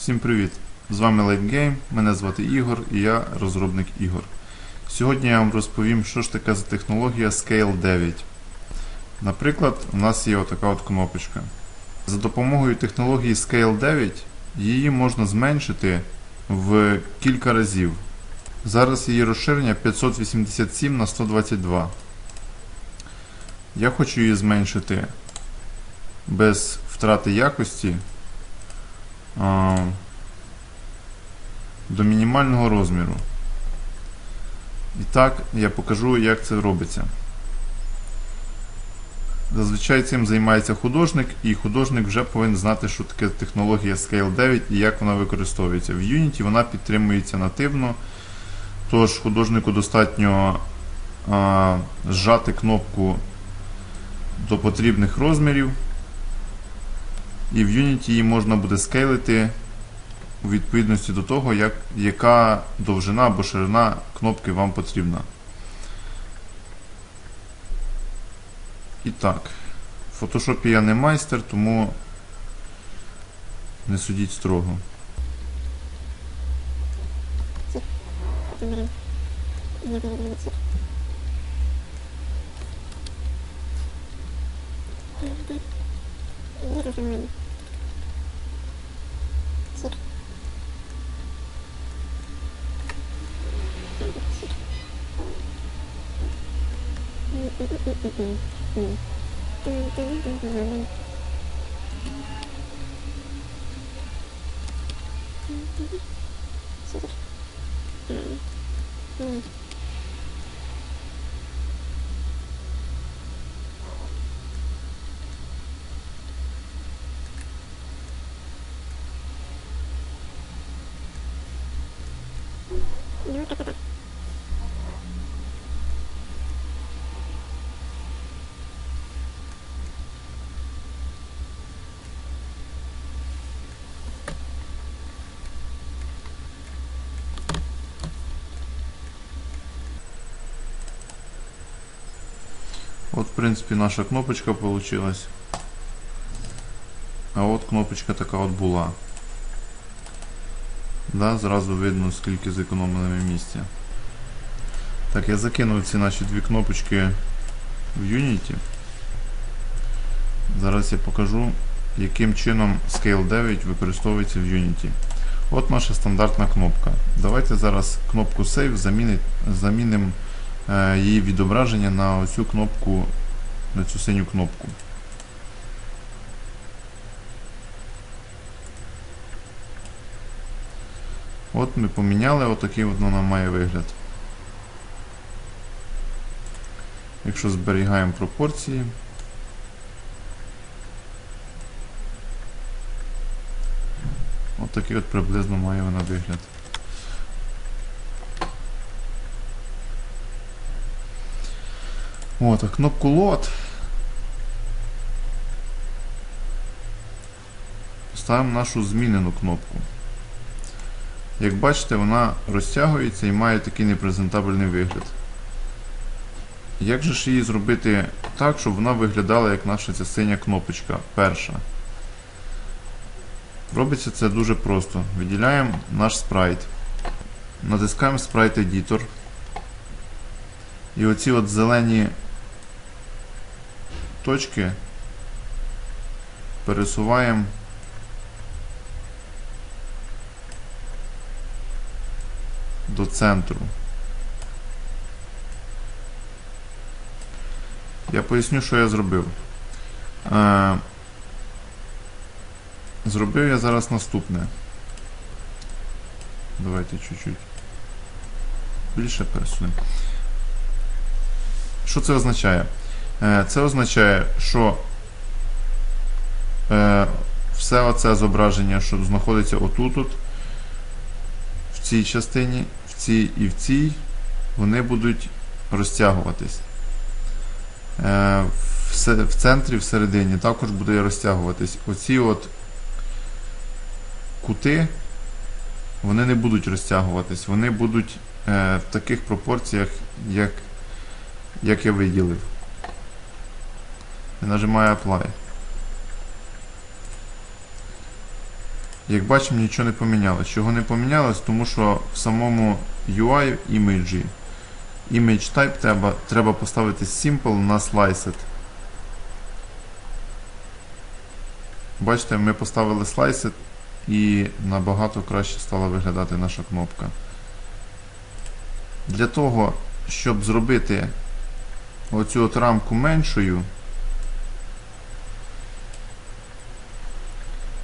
Всім привіт! З вами Late Game, мене звати Ігор і я розробник ігор. Сьогодні я вам розповім, що ж таке за технологія Scale 9. Наприклад, у нас є отака от кнопочка. За допомогою технології Scale 9 її можна зменшити в кілька разів. Зараз її розширення 587 на 122. Я хочу її зменшити без втрати якості до мінімального розміру. І так я покажу, як це робиться. Зазвичай цим займається художник, і художник вже повинен знати, що таке технологія Scale 9 і як вона використовується. В Unity вона підтримується нативно, тож художнику достатньо а, зжати кнопку до потрібних розмірів. І в Unity її можна буде скейлити у відповідності до того, як, яка довжина або ширина кнопки вам потрібна. І так, в Photoshop я не майстер, тому не судіть строго. beautiful one. Here. Mm-hmm. От, в принципі, наша кнопочка получилась. А от кнопочка така от була. Да, Зразу видно, скільки зекономили ми місця. Так, я закинув ці наші дві кнопочки в Unity. Зараз я покажу, яким чином Scale 9 використовується в Unity. От наша стандартна кнопка. Давайте зараз кнопку Save замінимо е, її відображення на оцю кнопку, на цю синю кнопку. От ми поміняли, отакий от вона має вигляд. Якщо зберігаємо пропорції. От такий от приблизно має вона вигляд. От, а кнопку Load ставимо нашу змінену кнопку. Як бачите, вона розтягується і має такий непрезентабельний вигляд. Як же ж її зробити так, щоб вона виглядала як наша ця синя кнопочка перша? Робиться це дуже просто. Виділяємо наш спрайт. Натискаємо Sprite Editor. І оці от зелені точки пересуваємо до центру. Я поясню, що я зробив. Е, Зробив я зараз наступне. Давайте чуть-чуть більше пересунемо. Що це означає? Е, Це означає, що е, все оце зображення, що знаходиться отут, -от, в цій частині, в цій і в цій, вони будуть розтягуватись. Е, в, центрі, всередині також буде розтягуватись. Оці от кути, вони не будуть розтягуватись, вони будуть е, в таких пропорціях, як, як я виділив. Я нажимаю Apply. Як бачимо, нічого не помінялось. Чого не помінялось? Тому що в самому UI імеджі image type треба, треба поставити simple на sliced. Бачите, ми поставили sliced і набагато краще стала виглядати наша кнопка. Для того, щоб зробити оцю от рамку меншою,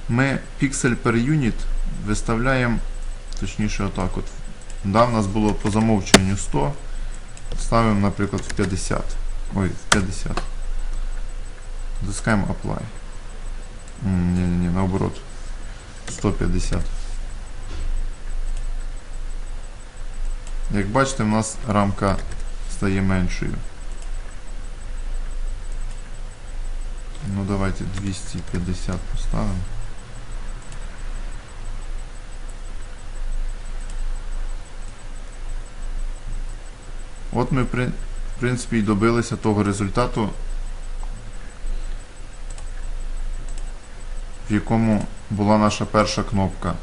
ми pixel per unit виставляємо, точніше отак от. Да, в нас було по замовченню 100, ставимо, наприклад, в 50. Ой, в 50. Затискаємо apply. Ні, ні, ні, наоборот. 150. Як бачите, в нас рамка стає меншою. Ну давайте 250 поставимо. От ми, в принципі, і добилися того результату, в якому була наша перша кнопка.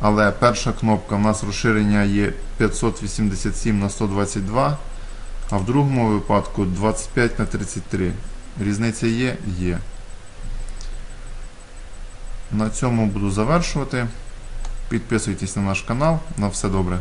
Але перша кнопка в нас розширення є 587 на 122, а в другому випадку 25 на 33. Різниця є? Є. На цьому буду завершувати. Підписуйтесь на наш канал. На все добре.